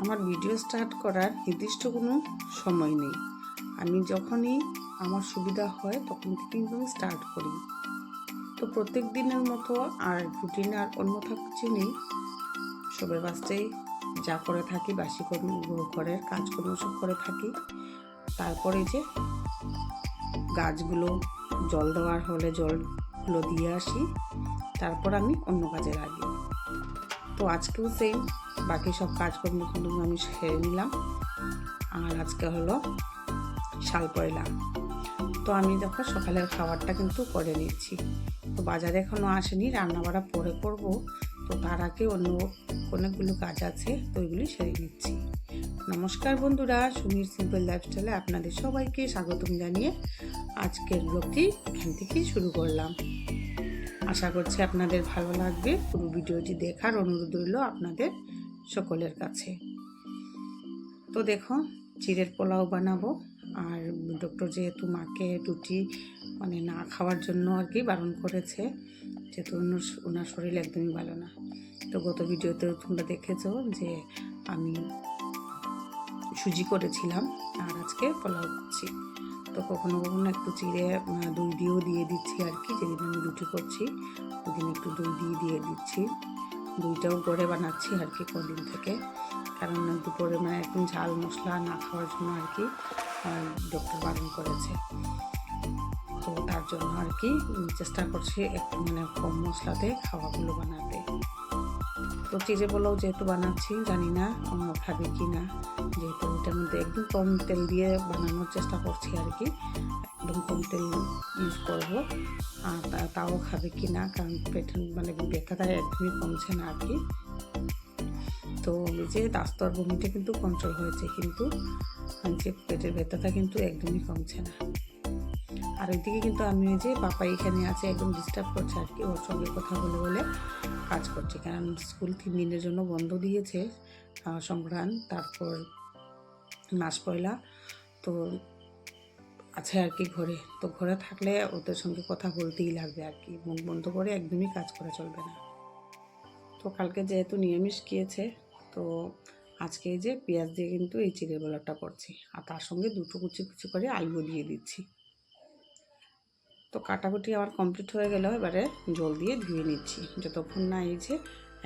আমার video start করার নির্দিষ্ট কোনো সময় নেই। আমি যখনই আমার সুবিধা হয় তখন থেকে আমি স্টার্ট করি। তো প্রত্যেক দিনের মতো আর রুটিন আর অন্যথা কিছু নেই। সবে বাসটাই যা করে থাকি, বাসি কর্ম, ঘরের কাজকর্ম সব করে থাকি। তারপরে যে গাছগুলো জল দেওয়ার হলে জলগুলো দিয়ে আসি। তারপর আমি অন্য কাজে লাগি। তো আজকেও সেম বাকি সব কাজকর্ম কিন্তু আমি সেরে নিলাম। আর আজকে হলো শাল পয়লা। তো আমি দেখো সকালের খাবারটা কিন্তু করে নিচ্ছি। তো বাজারে এখনও আসেনি, রান্নাবাড়া পরে করব। তো তার আগে অন্য অনেকগুলো কাজ আছে, তো ওইগুলি সেরে নিচ্ছি। নমস্কার বন্ধুরা, সুমির সিম্পল লাইফস্টাইলে আপনাদের সবাইকে স্বাগতম জানিয়ে আজকের ব্লগটি এখান থেকেই শুরু করলাম। আশা করছি আপনাদের ভালো লাগবে। পুরো ভিডিওটি দেখার অনুরোধ রইল আপনাদের সকলের কাছে। তো দেখো চিড়ের পোলাও বানাবো। আর ডক্টর যেহেতু মাকে রুটি মানে না খাওয়ার জন্য আর কি বারণ করেছে, যেহেতু ওনার শরীর একদমই ভালো না। তো গত ভিডিওতে তোমরা দেখেছ যে আমি সুজি করেছিলাম, আর আজকে পোলাও করছি। তো কখনো কখনো একটু চিড়ে দই দিয়েও দিয়ে দিচ্ছি আর কি, যেদিন আমি রুটি করছি ওদিন একটু দই দিয়ে দিয়ে দিচ্ছি। দইটাও করে বানাচ্ছি আর কি কদিন থেকে। কারণ দুপুরে মানে একদম ঝাল মশলা না খাওয়ার জন্য আর কি ডক্টর বারণ করেছে। তো তার জন্য আর কি চেষ্টা করছি একটু মানে কম মশলাতে খাওয়াগুলো বানাতে। তো চিড়ে পোলাও যেহেতু বানাচ্ছি, জানি না খাবে কি না, যেহেতু ওটার মধ্যে একদম কম তেল দিয়ে বানানোর চেষ্টা করছি আর কি। একদম কম তেল ইউজ করব। আর তাও খাবে কি না, কারণ পেট মানে ব্যথাটা একদমই কমছে না আর কি। তো যে দাস্তর বমিটা কিন্তু কন্ট্রোল হয়েছে কিন্তু যে পেটের ব্যথাটা কিন্তু একদমই কমছে না। আর ওইদিকে কিন্তু আমি যে পাপা এখানে আছে, একদম ডিস্টার্ব করছে আর কি, ওর সঙ্গে কথা বলে বলে কাজ করছে। কারণ স্কুল তিন দিনের জন্য বন্ধ দিয়েছে সংক্রান্ত তারপর মাস পয়লা। তো আছে আর কি ঘরে। তো ঘরে থাকলে ওদের সঙ্গে কথা বলতেই লাগবে আর কি। মুখ বন্ধ করে একদমই কাজ করা চলবে না। তো কালকে যেহেতু নিরামিষ গিয়েছে, তো আজকে এই যে পেঁয়াজ দিয়ে কিন্তু এই চিড়ের বলাটা করছি। আর তার সঙ্গে দুটো কুচি কুচি করে আলু দিয়ে দিচ্ছি। তো কাটাকুটি আমার কমপ্লিট হয়ে গেল, এবারে জল দিয়ে ধুয়ে নিচ্ছি। যতক্ষণ না এই যে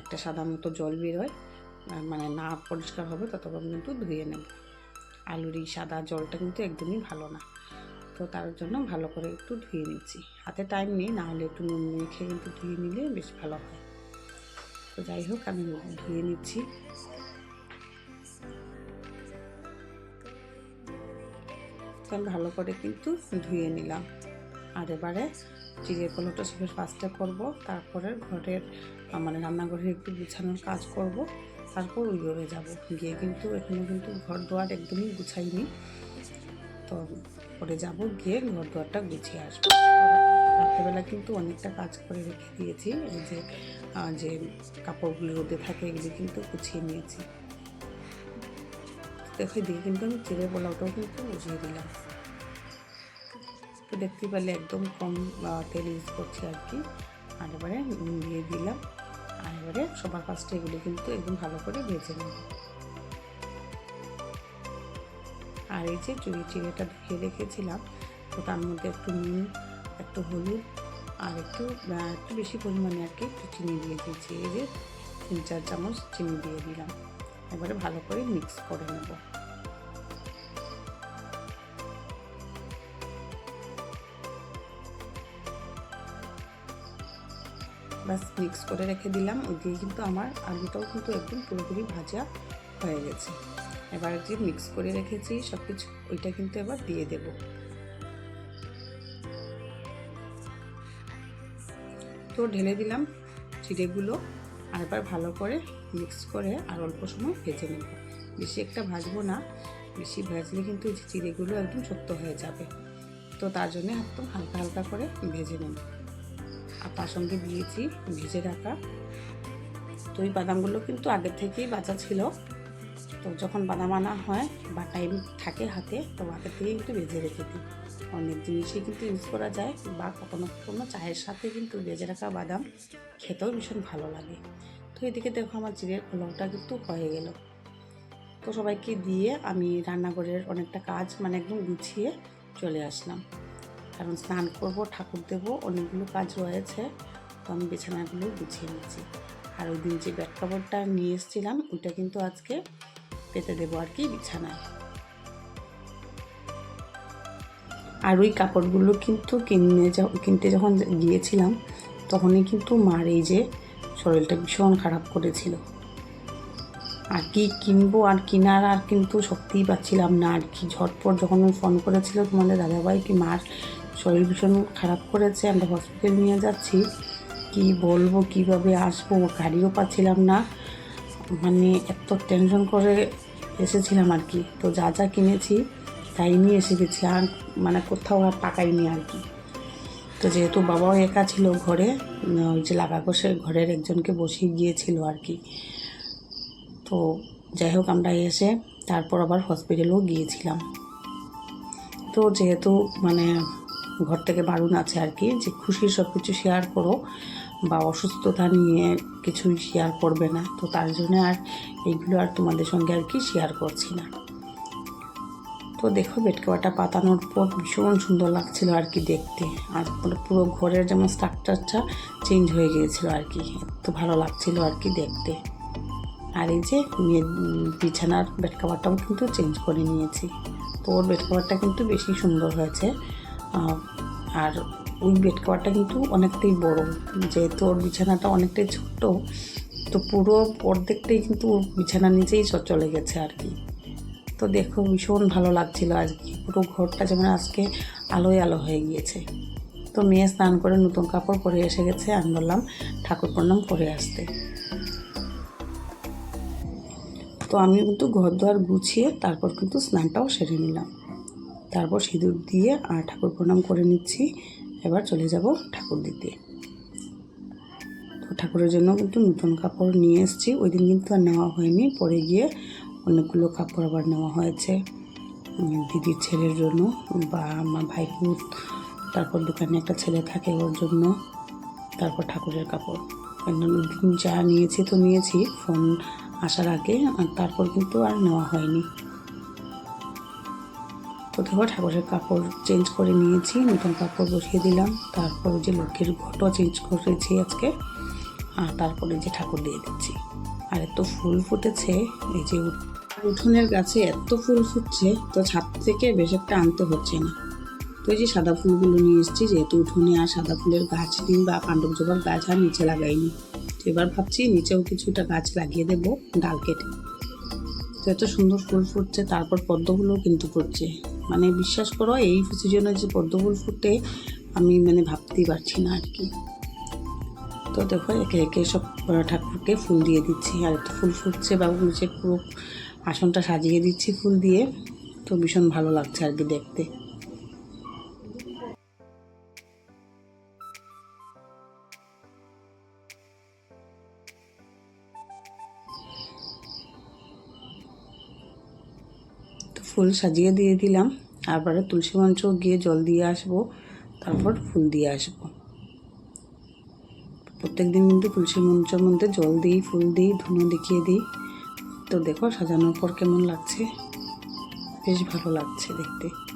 একটা সাদা মতো জল বেরোয় মানে না পরিষ্কার হবে, ততক্ষণ কিন্তু ধুয়ে নেব। আলুর এই সাদা জলটা কিন্তু একদমই ভালো না। তো তার জন্য ভালো করে একটু ধুয়ে নিচ্ছি। হাতে টাইম নেই, না হলে একটু নুন মেখে কিন্তু ধুয়ে নিলে বেশ ভালো হয়। তো যাই হোক, আমি ধুয়ে নিচ্ছি। আমি ভালো করে কিন্তু ধুয়ে নিলাম। আর এবারে চিড়ের পোলাওটা সবের ফার্স্টে করব। তারপরে ঘরের মানে রান্নাঘরে একটু গুছানোর কাজ করব। তারপর ওই ঘরে যাব গিয়ে। কিন্তু এখানে কিন্তু ঘর দোয়ার একদমই গুছাইনি। তো পরে যাব গিয়ে ঘর দোয়ারটা গুছিয়ে আসব। রাত্রেবেলা কিন্তু অনেকটা কাজ করে রেখে দিয়েছি। এই যে যে কাপড়গুলো রোদে থাকে এগুলি কিন্তু গুছিয়ে নিয়েছি। দেখে দিয়ে কিন্তু আমি চিড়ে পোলাওটাও কিন্তু বুঝিয়ে দিলাম। দেখতে পেলে একদম কম তেল ইউজ করছি আর কি। আর এবারে দিয়ে দিলাম। আর এবারে সবার ফার্স্টে এগুলো কিন্তু একদম ভালো করে ভেজে নেব। আর এই যে চুড়ি চিড়েটা ধুয়ে রেখেছিলাম, তো তার মধ্যে একটু নুন, একটু হলুদ আর একটু একটু বেশি পরিমাণে আর কি একটু চিনি দিয়ে দিয়েছি। এই যে তিন, চার চামচ চিনি দিয়ে দিলাম। এবারে ভালো করে মিক্স করে নেব। বাস মিক্স করে রেখে দিলাম। ওই দিয়ে কিন্তু আমার আলুটাও কিন্তু একদম পুরোপুরি ভাজা হয়ে গেছে। এবার যে মিক্স করে রেখেছি সব কিছু ওইটা কিন্তু এবার দিয়ে দেব। তো ঢেলে দিলাম চিড়েগুলো আর এবার ভালো করে মিক্স করে আর অল্প সময় ভেজে নেব। বেশি একটা ভাজবো না, বেশি ভাজলে কিন্তু চিড়েগুলো একদম শক্ত হয়ে যাবে। তো তার জন্য একদম হালকা হালকা করে ভেজে নেব। আর তার সঙ্গে দিয়েছি ভেজে রাখা। তো এই বাদামগুলো কিন্তু আগের থেকেই বাঁচা ছিল। তো যখন বাদাম আনা হয় বা টাইম থাকে হাতে, তো আগের থেকেই কিন্তু ভেজে রেখে দিই। অনেক জিনিসই কিন্তু ইউজ করা যায় বা কখনো কখনো চায়ের সাথে কিন্তু ভেজে রাখা বাদাম খেতেও ভীষণ ভালো লাগে। তো এদিকে দেখো আমার জিরের পোলাওটা কিন্তু হয়ে গেল। তো সবাইকে দিয়ে আমি রান্নাঘরের অনেকটা কাজ মানে একদম গুছিয়ে চলে আসলাম। কারণ স্নান করব, ঠাকুর দেব, অনেকগুলো কাজ রয়েছে, তো আমি বিছানাগুলো গুছিয়ে নিচ্ছি। আর ওই দিন যে ব্যাট কাপড়টা নিয়ে এসেছিলাম ওইটা কিন্তু আজকে পেতে দেবো আর কি বিছানায়। আর ওই কাপড়গুলো কিন্তু কিনে কিনতে যখন গিয়েছিলাম, তখনই কিন্তু মার এই যে শরীরটা ভীষণ খারাপ করেছিল। আর কি কিনবো আর কিনার আর কিন্তু সত্যিই পাচ্ছিলাম না। আর কি ঝটপট যখন ফোন করেছিল তোমাদের দাদাভাই কি মার শরীর ভীষণ খারাপ করেছে, আমরা হসপিটাল নিয়ে যাচ্ছি। কি বলব, কীভাবে আসব, গাড়িও পাচ্ছিলাম না। মানে এত টেনশন করে এসেছিলাম আর কি। তো যা যা কিনেছি, তাই নিয়ে এসে গেছি। আর মানে কোথাও আর টাকাইনি আর কি। তো যেহেতু বাবাও একা ছিল ঘরে ওই যে লাগা কষে ঘরের একজনকে বসিয়ে গিয়েছিল আর কি। তো যাই হোক, আমরা এসে তারপর আবার হসপিটালেও গিয়েছিলাম। তো যেহেতু মানে ঘর থেকে বারণ আছে আর কি, যে খুশির সব কিছু শেয়ার করো বা অসুস্থতা নিয়ে কিছুই শেয়ার করবে না। তো তার জন্য আর এইগুলো আর তোমাদের সঙ্গে আর কি শেয়ার করছি না। তো দেখো বেটকাওয়াটা পাতানোর পর ভীষণ সুন্দর লাগছিল আর কি দেখতে। আর পুরো ঘরের যেমন স্ট্রাকচারটা চেঞ্জ হয়ে গিয়েছিল আর কি, এত ভালো লাগছিল আর কি দেখতে। আর এই যে বিছানার বেডকাভারটাও কিন্তু চেঞ্জ করে নিয়েছি। তো ওর বেডকাভারটা কিন্তু বেশি সুন্দর হয়েছে। আর ওই বেড কাভারটা কিন্তু অনেকটাই বড়। যেহেতু ওর বিছানাটা অনেকটাই ছোট তো পুরো অর্ধেকটাই কিন্তু ওর বিছানা নিচেই চলে গেছে আর কি। তো দেখো ভীষণ ভালো লাগছিল আজকে। পুরো ঘরটা যেমন আজকে আলোয় আলো হয়ে গিয়েছে। তো মেয়ে স্নান করে নতুন কাপড় পরে এসে গেছে। আমি বললাম, ঠাকুর প্রণাম করে আসতে। তো আমি কিন্তু ঘর দুয়ার গুছিয়ে তারপর কিন্তু স্নানটাও সেরে নিলাম। তারপর সিঁদুর দিয়ে আর ঠাকুর প্রণাম করে নিচ্ছি। এবার চলে যাব ঠাকুর দিতে। তো ঠাকুরের জন্য কিন্তু নতুন কাপড় নিয়ে এসেছি। ওই দিন কিন্তু আর নেওয়া হয়নি। পরে গিয়ে অনেকগুলো কাপড় আবার নেওয়া হয়েছে দিদির ছেলের জন্য বা আমার ভাইপুর। তারপর দোকানে একটা ছেলে থাকে ওর জন্য। তারপর ঠাকুরের কাপড়। যা নিয়েছি তো নিয়েছি, ফোন আসার আগে, আর তারপর কিন্তু আর নেওয়া হয়নি। দেখো ঠাকুরের কাপড় চেঞ্জ করে নিয়েছি, নতুন কাপড় বসিয়ে দিলাম। তারপর যে লক্ষ্মীর ঘটও চেঞ্জ করেছি আজকে, আর তারপরে যে ঠাকুর দিয়ে দিচ্ছি। আর এত ফুল ফুটেছে, এই যে উঠ- উঠোনের গাছে এত ফুল ফুটছে, তো ছাদ থেকে বেশ একটা আনতে হচ্ছে না। তো এই যে সাদা ফুলগুলো নিয়ে এসেছি, যেহেতু উঠোনে আর সাদা ফুলের গাছ নেই বা পাণ্ডব জবার গাছ আর নিচে লাগাইনি। তো এবার ভাবছি নিচেও কিছুটা গাছ লাগিয়ে দেবো, ডাল কেটে। তো এত সুন্দর ফুল ফুটছে, তারপর পদ্মগুলোও কিন্তু ফুটছে। মানে বিশ্বাস করো, এই সিজনে যে পদ্মফুল ফুটে, আমি মানে ভাবতেই পারছি না আর কি। তো দেখো, একে একে সব ঠাকুরকে ফুল দিয়ে দিচ্ছি। আর একটু ফুল ফুটছে বা নিচে পুরো আসনটা সাজিয়ে দিচ্ছি ফুল দিয়ে। তো ভীষণ ভালো লাগছে আর কি দেখতে। ফুল সাজিয়ে দিয়ে দিলাম। তারপরে তুলসী মঞ্চ গিয়ে জল দিয়ে আসব, তারপর ফুল দিয়ে আসব। প্রত্যেক দিন কিন্তু তুলসী মঞ্চের মধ্যে জল দিই, ফুল দিই, ধুনো দেখিয়ে দিই। তো দেখো সাজানোর পর কেমন লাগছে? বেশ ভালো লাগছে দেখতে।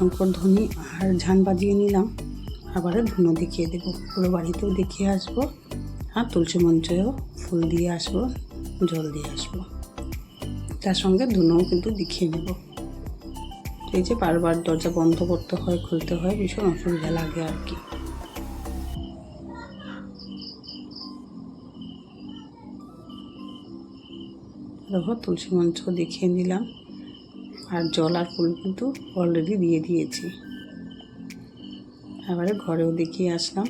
শঙ্কর ধ্বনি আর ঝান বাজিয়ে নিলাম। আবার ধুনো দেখিয়ে দেবো, পুরো বাড়িতেও দেখিয়ে আসব। আর তুলসী মঞ্চেও ফুল দিয়ে আসব, জল দিয়ে আসব। তার সঙ্গে ধুনোও কিন্তু দেখিয়ে নেব এই যে বারবার দরজা বন্ধ করতে হয়, খুলতে হয়, ভীষণ অসুবিধা লাগে আর কি। তুলসী মঞ্চ দেখিয়ে নিলাম। আর জল আর ফুল কিন্তু অলরেডি দিয়ে দিয়েছি। এবারে ঘরেও দেখিয়ে আসলাম।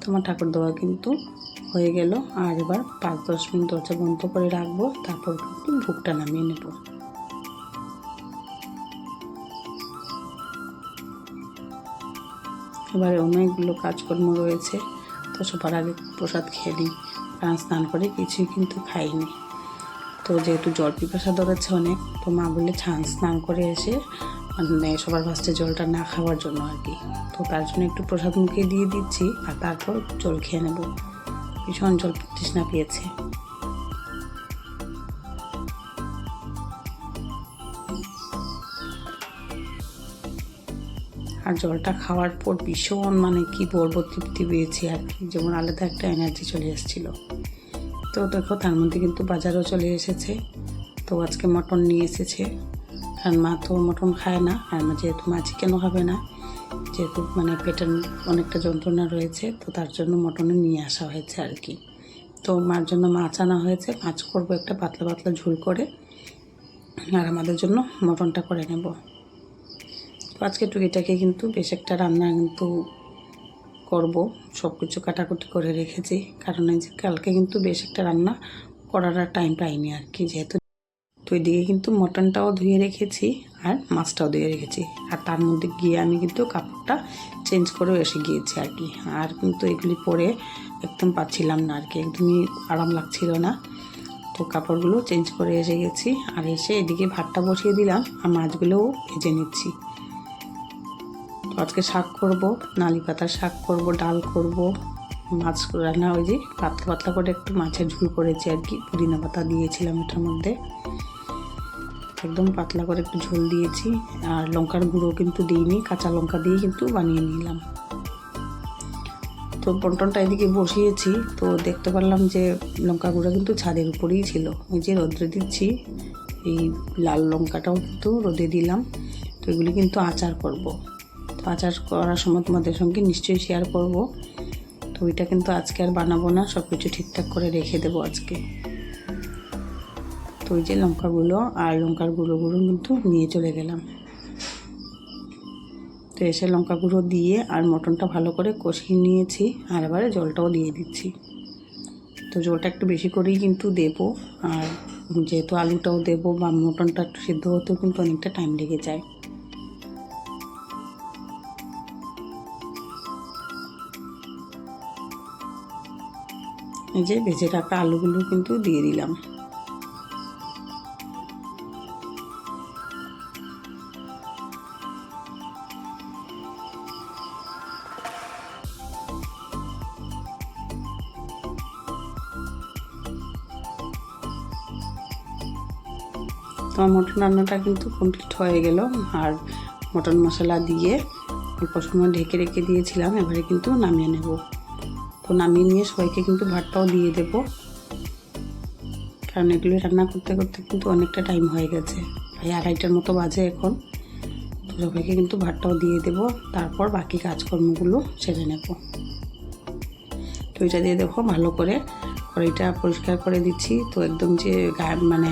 তোমার ঠাকুর দেওয়া কিন্তু হয়ে গেল। আর এবার পাঁচ দশ মিনিট দরজা বন্ধ করে রাখব, তারপর কিন্তু ভুগটা নামিয়ে নেব। এবারে অনেকগুলো কাজকর্ম রয়েছে। তো সবার আগে প্রসাদ খেয়ে নিই। স্নান করে কিছুই কিন্তু খাইনি। তো যেহেতু জল পিপাসা ধরেছে অনেক, তো মা বললে, ছান, স্নান করে এসে মানে সবার ফার্স্টে জলটা না খাওয়ার জন্য আর কি। তো তার জন্য একটু প্রসাদ মুখে দিয়ে দিচ্ছি, আর তারপর জল খেয়ে নেব। ভীষণ জল তৃষ্ণা পেয়েছে। আর জলটা খাওয়ার পর ভীষণ মানে কি বলব, তৃপ্তি পেয়েছি আর কি। যেমন আলাদা একটা এনার্জি চলে এসেছিল। তো দেখো, তার মধ্যে কিন্তু বাজারও চলে এসেছে। তো আজকে মটন নিয়ে এসেছে। কারণ মা তো মটন খায় না, আর মা যেহেতু মা চিকেনও খাবে না? যেহেতু মানে পেটের অনেকটা যন্ত্রণা রয়েছে, তো তার জন্য মটনে নিয়ে আসা হয়েছে আর কি। তো মার জন্য মাছ আনা হয়েছে। মাছ করব একটা পাতলা পাতলা ঝুল করে, আর আমাদের জন্য মটনটা করে নেব। তো আজকে টুকিটাকে কিন্তু বেশ একটা রান্না কিন্তু করব সব কিছু কাটাকুটি করে রেখেছি। কারণ এই যে কালকে কিন্তু বেশ একটা রান্না করার আর টাইম পাইনি আর কি, যেহেতু তো এদিকে কিন্তু মটনটাও ধুয়ে রেখেছি আর মাছটাও ধুয়ে রেখেছি। আর তার মধ্যে গিয়ে আমি কিন্তু কাপড়টা চেঞ্জ করেও এসে গিয়েছি আর কি। আর কিন্তু এগুলি পরে একদম পাচ্ছিলাম না আর কি, একদমই আরাম লাগছিল না। তো কাপড়গুলো চেঞ্জ করে এসে গেছি আর এসে এদিকে ভাতটা বসিয়ে দিলাম আর মাছগুলোও ভেজে নিচ্ছি। আজকে শাক করব, নালি পাতার শাক করব, ডাল করব, মাছ রান্না ওই যে পাতলা পাতলা করে একটু মাছের ঝুল করেছি আর কি, পুদিনা পাতা দিয়েছিলাম এটার মধ্যে। একদম পাতলা করে একটু ঝোল দিয়েছি আর লঙ্কার গুঁড়ো কিন্তু দিইনি, কাঁচা লঙ্কা দিয়ে কিন্তু বানিয়ে নিলাম। তো পন্টনটা এদিকে বসিয়েছি, তো দেখতে পারলাম যে লঙ্কা গুঁড়ো কিন্তু ছাদের উপরেই ছিল। ওই যে রোদ্রে দিচ্ছি, এই লাল লঙ্কাটাও কিন্তু রোদে দিলাম। তো এগুলি কিন্তু আচার করব। তো আচার করার সময় তোমাদের সঙ্গে নিশ্চয়ই শেয়ার করব। তো ওইটা কিন্তু আজকে আর বানাবো না সব কিছু ঠিকঠাক করে রেখে দেবো আজকে। তো ওই যে লঙ্কাগুলো, আর লঙ্কার গুঁড়ো গুঁড়ো কিন্তু নিয়ে চলে গেলাম। তো এসে লঙ্কা গুঁড়ো দিয়ে আর মটনটা ভালো করে কষিয়ে নিয়েছি, আর এবারে জলটাও দিয়ে দিচ্ছি। তো জলটা একটু বেশি করেই কিন্তু দেবো, আর যেহেতু আলুটাও দেবো বা মটনটা একটু সিদ্ধ হতেও কিন্তু অনেকটা টাইম লেগে যায়। এই যে ভেজে রাখা আলুগুলো কিন্তু দিয়ে দিলাম। আমার মটন রান্নাটা কিন্তু কমপ্লিট হয়ে গেল। আর মটন মশলা দিয়ে অল্প সময় ঢেকে রেখে দিয়েছিলাম, এবারে কিন্তু নামিয়ে নেব। তো নামিয়ে নিয়ে সবাইকে কিন্তু ভাতটাও দিয়ে দেব। কারণ এগুলো রান্না করতে করতে কিন্তু অনেকটা টাইম হয়ে গেছে। প্রায় আড়াইটার মতো বাজে এখন। তো সবাইকে কিন্তু ভাতটাও দিয়ে দেব। তারপর বাকি কাজকর্মগুলো সেরে নেব। তো এটা দিয়ে দেখো ভালো করে কড়াইটা পরিষ্কার করে দিচ্ছি। তো একদম যে গায়ে মানে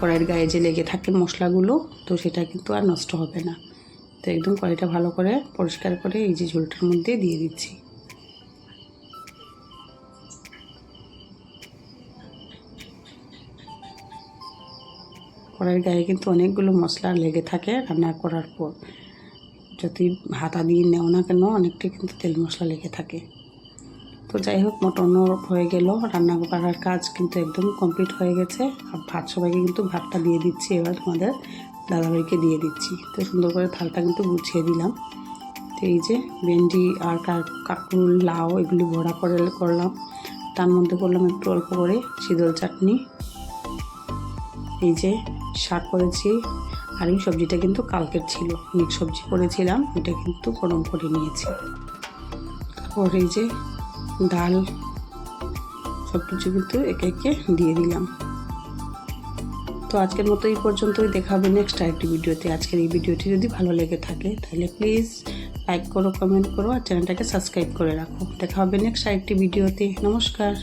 কড়াইয়ের গায়ে যে লেগে থাকে মশলাগুলো, তো সেটা কিন্তু আর নষ্ট হবে না। তো একদম কড়াইটা ভালো করে পরিষ্কার করে এই যে ঝোলটার মধ্যে দিয়ে দিচ্ছি। কড়াইয়ের গায়ে কিন্তু অনেকগুলো মশলা লেগে থাকে রান্না করার পর। যদি হাতা দিয়ে নেও না কেন, অনেকটাই কিন্তু তেল মশলা লেগে থাকে। তো যাই হোক মটনও হয়ে গেল। রান্না করার কাজ কিন্তু একদম কমপ্লিট হয়ে গেছে। আর ভাত সবাইকে কিন্তু ভাতটা দিয়ে দিচ্ছি এবার তোমাদের দাদাভাইকে দিয়ে দিচ্ছি। তো সুন্দর করে থালটা কিন্তু গুছিয়ে দিলাম। তো এই যে ভেন্ডি আর কাকুল লাউ এগুলি ভরা করে করলাম। তার মধ্যে করলাম একটু অল্প করে শীতল চাটনি। এই যে শাক করেছি, আর এই সবজিটা কিন্তু কালকের ছিল। মিক্স সবজি করেছিলাম, এটা কিন্তু গরম করে নিয়েছি। তারপর এই যে ডাল সব কিছু কিন্তু একে একে দিয়ে দিলাম। তো আজকের মতো এই পর্যন্তই, দেখা হবে নেক্সট আরেকটি ভিডিওতে। আজকের এই ভিডিওটি যদি ভালো লেগে থাকে, তাহলে প্লিজ লাইক করো কমেন্ট করো, আর চ্যানেলটাকে সাবস্ক্রাইব করে রাখো। দেখা হবে নেক্সট আরেকটি ভিডিওতে। নমস্কার।